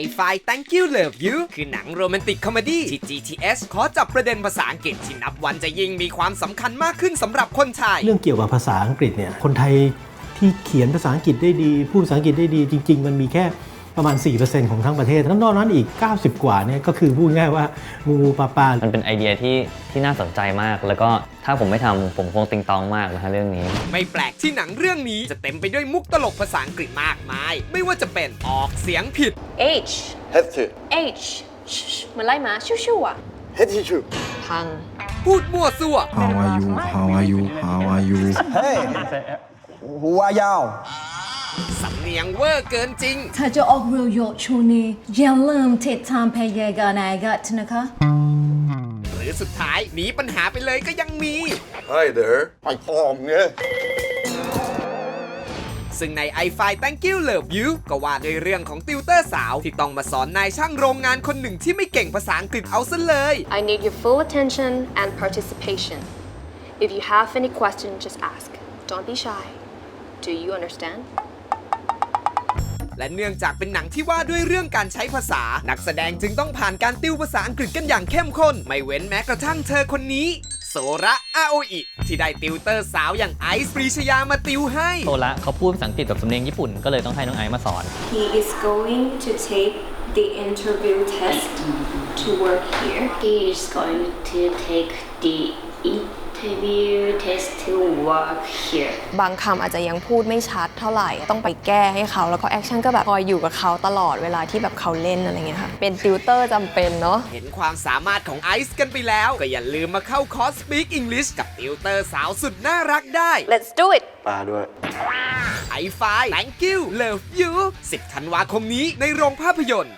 I Find Thank You Love You คือหนังโรแมนติกคอมเมดี้ที่ GTS ขอจับประเด็นภาษาอังกฤษที่นับวันจะยิ่งมีความสำคัญมากขึ้นสำหรับคนไทย เรื่องเกี่ยวกับภาษาอังกฤษเนี่ย คนไทยที่เขียนภาษาอังกฤษได้ดี พูดภาษาอังกฤษได้ดีจริง ๆ มันมีแค่ ประมาณ 4%ของทั้งประเทศทั้งนอกนั้นอีก 90 กว่าเนี่ยก็คือพูดง่ายว่างูงูปลาปลามันเป็นไอเดียที่ที่น่าสนใจมาก แล้วก็ถ้าผมไม่ทำผมคงติงตองมากนะฮะเรื่องนี้ ไม่แปลกที่หนังเรื่องนี้จะเต็มไปด้วยมุกตลกภาษาอังกฤษมากมาย ไม่ว่าจะเป็นออกเสียงผิด H Head to. H เหมือนไล่หมาชิวๆอะ Head to. พัง พูดมั่วซั่ว How are you? How are you? How are you? Hey. Who are y'all? สำเนียงเวอร์เกินจริง ถ้าจะออกเรือโยชวนี้อย่าลืมติดตามเพจกานายกัตนะคะ หรือสุดท้ายหนีปัญหาไปเลยก็ยังมี Hi there. ไปฟองเนี่ยซึ่งใน i f i Thank You Love You ก็ว่าด้วยเรื่องของติวเตอร์สาว ที่ต้องมาสอนนายช่างโรงงานคนหนึ่งที่ไม่เก่งภาษาอังกฤษเอาซะเลย I need your full attention and participation if you have any question just ask don't be shy do you understand และเนื่องจากเป็นหนังที่ว่าด้วยเรื่องการใช้ภาษา นักแสดงจึงต้องผ่านการติวภาษาอังกฤษกันอย่างเข้มข้น ไม่เว้นแม้กระทั่งเธอคนนี้โซระอาโออิที่ได้ติวเตอร์สาวอย่างไอซ์ปรีชยามาติวให้โซระเขาพูดภาษาอังกฤษแบบสำเนียงญี่ปุ่นก็เลยต้องให้น้องไอซ์มาสอน He is going to take the interview test to work here. He is going to take the interview test to work here. บางคำอาจจะยังพูดไม่ชัดเท่าไหร่ ต้องไปแก้ให้เขาแล้วก็แอคชั่นก็แบบคอยอยู่กับเขาตลอดเวลาที่แบบเขาเล่นอะไรเงี้ยค่ะ เป็นติวเตอร์จำเป็นเนาะ เห็นความสามารถของไอซ์กันไปแล้ว ก็อย่าลืมมาเข้าคอร์ส Speak English กับติวเตอร์สาวสุดน่ารักได้ let's do it ปลาด้วย i f i Thank You Love You 10ธันวาคมนี้ในโรงภาพยนตร์